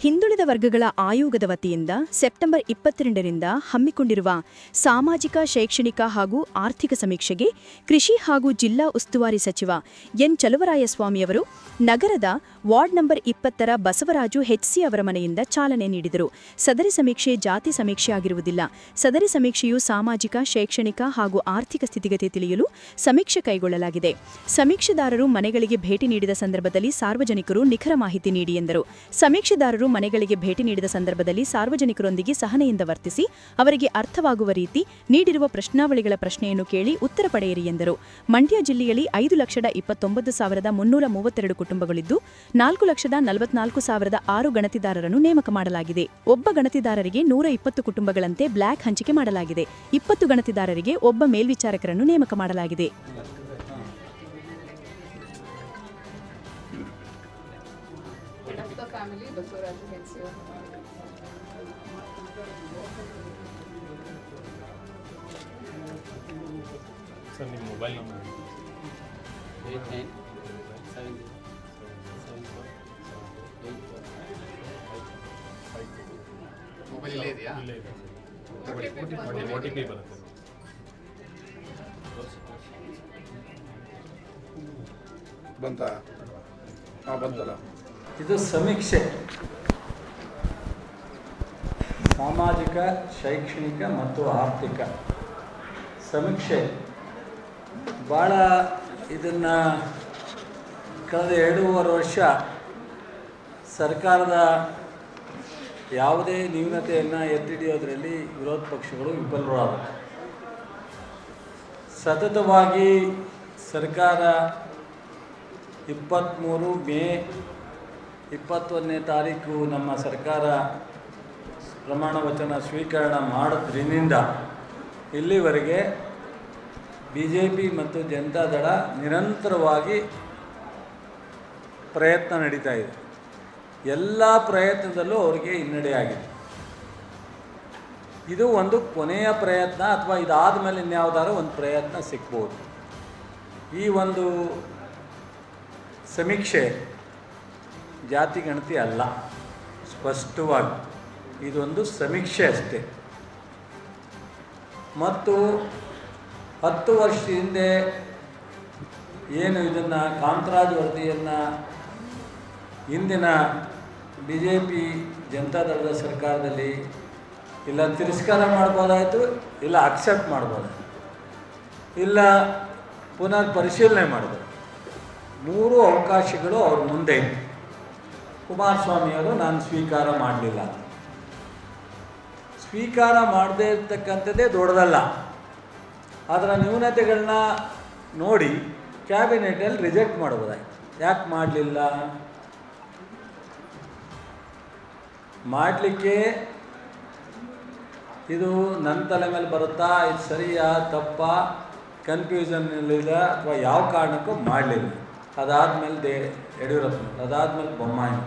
ಹಿಂದುಳಿದ ವರ್ಗಗಳ ಆಯೋಗದ ವತಿಯಿಂದ ಸೆಪ್ಟೆಂಬರ್ ಇಪ್ಪತ್ತೆರಡರಿಂದ ಹಮ್ಮಿಕೊಂಡಿರುವ ಸಾಮಾಜಿಕ, ಶೈಕ್ಷಣಿಕ ಹಾಗೂ ಆರ್ಥಿಕ ಸಮೀಕ್ಷೆಗೆ ಕೃಷಿ ಹಾಗೂ ಜಿಲ್ಲಾ ಉಸ್ತುವಾರಿ ಸಚಿವ ಎನ್ ಚಲುವರಾಯಸ್ವಾಮಿಯವರು ನಗರದ ವಾರ್ಡ್ ನಂಬರ್ ಇಪ್ಪತ್ತರ ಬಸವರಾಜು ಹೆಚ್ಸಿ ಅವರ ಮನೆಯಿಂದ ಚಾಲನೆ ನೀಡಿದರು. ಸದರಿ ಸಮೀಕ್ಷೆ ಜಾತಿ ಸಮೀಕ್ಷೆ ಆಗಿರುವುದಿಲ್ಲ. ಸದರಿ ಸಮೀಕ್ಷೆಯು ಸಾಮಾಜಿಕ, ಶೈಕ್ಷಣಿಕ ಹಾಗೂ ಆರ್ಥಿಕ ಸ್ಥಿತಿಗತಿ ತಿಳಿಯಲು ಸಮೀಕ್ಷೆ ಕೈಗೊಳ್ಳಲಾಗಿದೆ. ಸಮೀಕ್ಷೆದಾರರು ಮನೆಗಳಿಗೆ ಭೇಟಿ ನೀಡಿದ ಸಂದರ್ಭದಲ್ಲಿ ಸಾರ್ವಜನಿಕರು ನಿಖರ ಮಾಹಿತಿ ನೀಡಿ ಎಂದರು. ಸಮೀಕ್ಷೆದಾರರು ಮನೆಗಳಿಗೆ ಭೇಟಿ ನೀಡಿದ ಸಂದರ್ಭದಲ್ಲಿ ಸಾರ್ವಜನಿಕರೊಂದಿಗೆ ಸಹನೆಯಿಂದ ವರ್ತಿಸಿ, ಅವರಿಗೆ ಅರ್ಥವಾಗುವ ರೀತಿ ನೀಡಿರುವ ಪ್ರಶ್ನಾವಳಿಗಳ ಪ್ರಶ್ನೆಯನ್ನು ಕೇಳಿ ಉತ್ತರ ಪಡೆಯಿರಿ ಎಂದರು. ಮಂಡ್ಯ ಜಿಲ್ಲೆಯಲ್ಲಿ ಐದು ಲಕ್ಷದ ಇಪ್ಪತ್ತೊಂಬತ್ತು ಸಾವಿರದ ಮುನ್ನೂರ ಮೂವತ್ತೆರಡು ಕುಟುಂಬಗಳಿದ್ದು ನಾಲ್ಕು ಲಕ್ಷದ ನಲವತ್ನಾಲ್ಕು ಸಾವಿರದ ಆರು ಗಣತಿದಾರರನ್ನು ನೇಮಕ ಮಾಡಲಾಗಿದೆ. ಒಬ್ಬ ಗಣತಿದಾರರಿಗೆ ನೂರ ಇಪ್ಪತ್ತು ಕುಟುಂಬಗಳಂತೆ ಬ್ಲ್ಯಾಕ್ ಹಂಚಿಕೆ ಮಾಡಲಾಗಿದೆ. ಇಪ್ಪತ್ತು ಗಣತಿದಾರರಿಗೆ ಒಬ್ಬ ಮೇಲ್ವಿಚಾರಕರನ್ನು ನೇಮಕ ಮಾಡಲಾಗಿದೆ. Head of ಮೊಬೈಲ್ ಇಲ್ಲೇ ಇದೆಯಾ ಇಲ್ಲೇ ಇದೆ ತಗೊಳ್ಳಿ ಟಿ ಪಿ ಬರುತ್ತೆ ಬಂತ? ಹಾಂ ಬಂತಲ್ಲ. ಇದು ಸಮೀಕ್ಷೆ. ಸಾಮಾಜಿಕ ಶೈಕ್ಷಣಿಕ ಮತ್ತು ಆರ್ಥಿಕ. ಸಮೀಕ್ಷೆ. ಭಾಳ ಇದನ್ನು ಕಳೆದ ಎರಡೂವರೆ ವರ್ಷ ಸರ್ಕಾರದ ಯಾವುದೇ ನ್ಯೂನತೆಯನ್ನು ಎತ್ತಿಡಿಯೋದರಲ್ಲಿ ವಿರೋಧ ಪಕ್ಷಗಳು ವಿಫಲರಾದವು. ಸತತವಾಗಿ ಸರ್ಕಾರ ಇಪ್ಪತ್ತ್ಮೂರು ಮೇ ಇಪ್ಪತ್ತೊಂದನೇ ತಾರೀಕು ನಮ್ಮ ಸರ್ಕಾರ ಪ್ರಮಾಣ ವಚನ ಸ್ವೀಕರಣ ಮಾಡಿದ್ರಿಂದ ಇಲ್ಲಿವರೆಗೆ ಬಿ ಜೆ ಪಿ ಮತ್ತು ಜನತಾದಳ ನಿರಂತರವಾಗಿ ಪ್ರಯತ್ನ ನಡೀತಾ ಇದೆ. ಎಲ್ಲ ಪ್ರಯತ್ನದಲ್ಲೂ ಅವರಿಗೆ ಹಿನ್ನಡೆಯಾಗಿದೆ ಇದು ಒಂದು ಕೊನೆಯ ಪ್ರಯತ್ನ ಅಥವಾ ಇದಾದ ಮೇಲೆ ಇನ್ಯಾವುದಾದ್ರು ಒಂದು ಪ್ರಯತ್ನ ಸಿಗ್ಬೋದು. ಈ ಒಂದು ಸಮೀಕ್ಷೆ ಜಾತಿ ಗಣತಿ ಅಲ್ಲ. ಸ್ಪಷ್ಟವಾಗಿ ಇದೊಂದು ಸಮೀಕ್ಷೆ ಅಷ್ಟೇ. ಮತ್ತು ಹತ್ತು ವರ್ಷ ಹಿಂದೆ ಏನು ಇದನ್ನು ಕಾಂತರಾಜ್ ವರದಿಯನ್ನು ಹಿಂದಿನ ಬಿ ಜೆ ಪಿ ಜನತಾದಳದ ಸರ್ಕಾರದಲ್ಲಿ ಇಲ್ಲ ತಿರಸ್ಕಾರ ಮಾಡ್ಬೋದಾಯಿತು, ಇಲ್ಲ ಅಕ್ಸೆಪ್ಟ್ ಮಾಡ್ಬೋದಾಯಿತು, ಇಲ್ಲ ಪುನರ್ ಪರಿಶೀಲನೆ ಮಾಡ್ಬೋದು. ಮೂರು ಅವಕಾಶಗಳು ಅವ್ರ ಮುಂದೆ ಇತ್ತು ಕುಮಾರಸ್ವಾಮಿಯವರು ನಾನು ಸ್ವೀಕಾರ ಮಾಡಲಿಲ್ಲ ಸ್ವೀಕಾರ ಮಾಡದೇ ಇರತಕ್ಕಂಥದ್ದೇ ದೊಡ್ಡದಲ್ಲ. ಅದರ ನ್ಯೂನತೆಗಳನ್ನ ನೋಡಿ ಕ್ಯಾಬಿನೆಟಲ್ಲಿ ರಿಜೆಕ್ಟ್ ಮಾಡ್ಬೋದಾಯ್ತು. ಯಾಕೆ ಮಾಡಲಿಲ್ಲ? ಮಾಡಲಿಕ್ಕೆ ಇದು ನನ್ನ ತಲೆ ಮೇಲೆ ಬರುತ್ತಾ, ಇದು ಸರಿಯಾ, ತಪ್ಪಾ ಕನ್ಫ್ಯೂಷನ್ನಲ್ಲಿದೆ ಅಥವಾ ಯಾವ ಕಾರಣಕ್ಕೂ ಮಾಡಲಿಲ್ಲ. ಅದಾದಮೇಲೆ ದೇ, ಯಡಿಯೂರಪ್ಪ, ಅದಾದಮೇಲೆ ಬೊಮ್ಮಾಯಿ.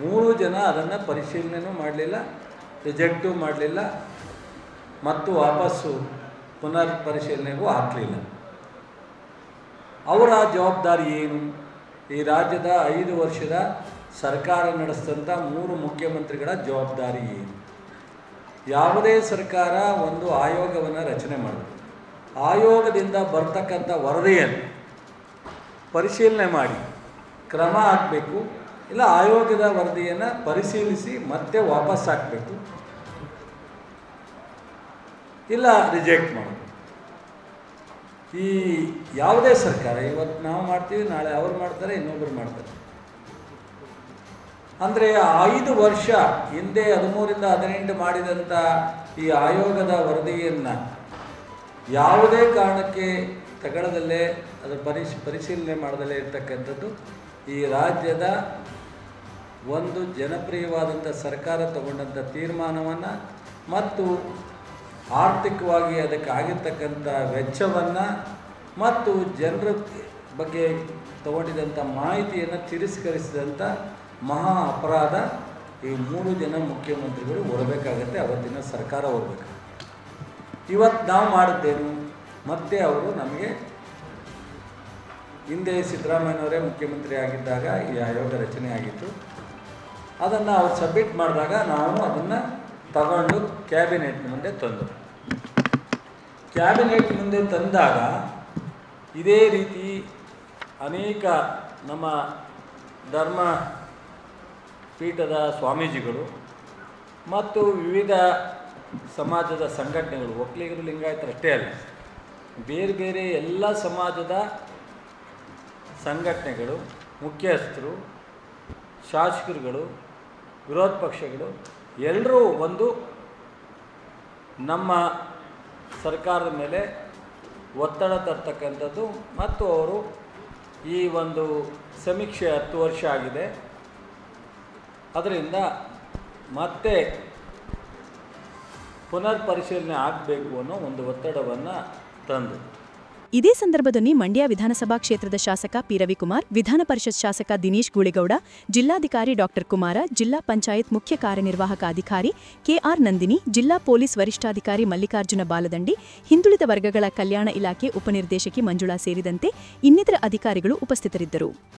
ಮೂರು ಜನ ಅದನ್ನು ಪರಿಶೀಲನೆಯೂ ಮಾಡಲಿಲ್ಲ, ರಿಜೆಕ್ಟು ಮಾಡಲಿಲ್ಲ, ಮತ್ತು ವಾಪಸ್ಸು ಪುನರ್ ಪರಿಶೀಲನೆಗೂ ಹಾಕಲಿಲ್ಲ ಅವರ ಜವಾಬ್ದಾರಿ ಏನು? ಈ ರಾಜ್ಯದ ಐದು ವರ್ಷದ ಸರ್ಕಾರ ನಡೆಸಿದಂಥ ಮೂರು ಮುಖ್ಯಮಂತ್ರಿಗಳ ಜವಾಬ್ದಾರಿ ಏನು? ಯಾವುದೇ ಸರ್ಕಾರ ಒಂದು ಆಯೋಗವನ್ನು ರಚನೆ ಮಾಡಬೇಕು. ಆಯೋಗದಿಂದ ಬರ್ತಕ್ಕಂಥ ವರದಿಯನ್ನು ಪರಿಶೀಲನೆ ಮಾಡಿ, ಕ್ರಮ ಹಾಕಬೇಕು, ಇಲ್ಲ ಆಯೋಗದ ವರದಿಯನ್ನು ಪರಿಶೀಲಿಸಿ ಮತ್ತೆ ವಾಪಸ್ ಹಾಕಬೇಕು, ಇಲ್ಲ ರಿಜೆಕ್ಟ್ ಮಾಡಬೇಕು. ಈ ಯಾವುದೇ ಸರ್ಕಾರ, ಇವತ್ತು ನಾವು ಮಾಡ್ತೀವಿ, ನಾಳೆ ಅವ್ರು ಮಾಡ್ತಾರೆ ಇನ್ನೊಬ್ಬರು ಮಾಡ್ತಾರೆ. ಅಂದರೆ ಐದು ವರ್ಷ ಹಿಂದೆ ಹದಿಮೂರಿಂದ ಹದಿನೆಂಟು ಮಾಡಿದಂಥ ಈ ಆಯೋಗದ ವರದಿಯನ್ನು ಯಾವುದೇ ಕಾರಣಕ್ಕೆ ತಗೊಳ್ಳದಲ್ಲೇ ಅದರ ಪರಿಶ್, ಪರಿಶೀಲನೆ ಮಾಡದಲ್ಲೇ ಇರ್ತಕ್ಕಂಥದ್ದು, ಈ ರಾಜ್ಯದ ಒಂದು ಜನಪ್ರಿಯವಾದಂಥ ಸರ್ಕಾರ ತಗೊಂಡಂಥ ತೀರ್ಮಾನವನ್ನು ಮತ್ತು ಆರ್ಥಿಕವಾಗಿ ಅದಕ್ಕೆ ಆಗಿರ್ತಕ್ಕಂಥ ವೆಚ್ಚವನ್ನು ಮತ್ತು ಜನರ ಬಗ್ಗೆ ತಗೊಂಡಿದ್ದಂಥ ಮಾಹಿತಿಯನ್ನು ತಿರಸ್ಕರಿಸಿದಂಥ ಮಹಾ ಅಪರಾಧ ಈ ಮೂರು ಜನ ಮುಖ್ಯಮಂತ್ರಿಗಳು ಹೊರಬೇಕಾಗತ್ತೆ ಅವತ್ತಿನ ಸರ್ಕಾರ ಹೊರಬೇಕು ಇವತ್ತು ನಾವು ಮಾಡಿದ್ದೇನು ಮತ್ತೆ ಅವರು ನಮಗೆ ಹಿಂದೆ ಸಿದ್ದರಾಮಯ್ಯನವರೇ ಮುಖ್ಯಮಂತ್ರಿ ಆಗಿದ್ದಾಗ ಈ ಆಯೋಗ ರಚನೆ ಆಗಿತ್ತು. ಅದನ್ನು ಅವ್ರು ಸಬ್ಮಿಟ್ ಮಾಡಿದಾಗ ನಾವು ಅದನ್ನು ತಗೊಂಡು ಕ್ಯಾಬಿನೆಟ್ ಮುಂದೆ ತಂದು. ಕ್ಯಾಬಿನೆಟ್ ಮುಂದೆ ತಂದಾಗ ಇದೇ ರೀತಿ ಅನೇಕ ನಮ್ಮ ಧರ್ಮ ಪೀಠದ ಸ್ವಾಮೀಜಿಗಳು ಮತ್ತು ವಿವಿಧ ಸಮಾಜದ ಸಂಘಟನೆಗಳು, ಒಕ್ಕಲಿಗರು, ಲಿಂಗಾಯತರು ಅಷ್ಟೇ ಅಲ್ಲ, ಬೇರೆ ಬೇರೆ ಎಲ್ಲ ಸಮಾಜದ ಸಂಘಟನೆಗಳು, ಮುಖ್ಯಸ್ಥರು, ಶಾಸಕರುಗಳು, ವಿರೋಧ ಪಕ್ಷಗಳು, ಎಲ್ಲರೂ ಒಂದು ನಮ್ಮ ಸರ್ಕಾರದ ಮೇಲೆ ಒತ್ತಡ ತರ್ತಕ್ಕಂಥದ್ದು ಮತ್ತು ಅವರು ಈ ಒಂದು ಸಮೀಕ್ಷೆ ಹತ್ತು ವರ್ಷ ಆಗಿದೆ. ಅದರಿಂದ ಮತ್ತೆ ಪುನರ್ ಪರಿಶೀಲನೆ ಆಗಬೇಕು ಅನ್ನೋ ಒಂದು ಒತ್ತಡವನ್ನು ತಂದು. ಇದೇ ಸಂದರ್ಭದಲ್ಲಿ ಮಂಡ್ಯ ವಿಧಾನಸಭಾ ಕ್ಷೇತ್ರದ ಶಾಸಕ ಪಿ ರವಿಕುಮಾರ್, ವಿಧಾನ ಪರಿಷತ್ ಶಾಸಕ ದಿನೇಶ್ ಗೂಳಿಗೌಡ, ಜಿಲ್ಲಾಧಿಕಾರಿ ಡಾಕ್ಟರ್ ಕುಮಾರ, ಜಿಲ್ಲಾ ಪಂಚಾಯತ್ ಮುಖ್ಯ ಕಾರ್ಯನಿರ್ವಾಹಕ ಅಧಿಕಾರಿ ಕೆಆರ್ ನಂದಿನಿ, ಜಿಲ್ಲಾ ಪೊಲೀಸ್ ವರಿಷ್ಠಾಧಿಕಾರಿ ಮಲ್ಲಿಕಾರ್ಜುನ ಬಾಲದಂಡಿ, ಹಿಂದುಳಿದ ವರ್ಗಗಳ ಕಲ್ಯಾಣ ಇಲಾಖೆ ಉಪನಿರ್ದೇಶಕಿ ಮಂಜುಳಾ ಸೇರಿದಂತೆ ಇನ್ನಿತರ ಅಧಿಕಾರಿಗಳು ಉಪಸ್ಥಿತರಿದ್ದರು.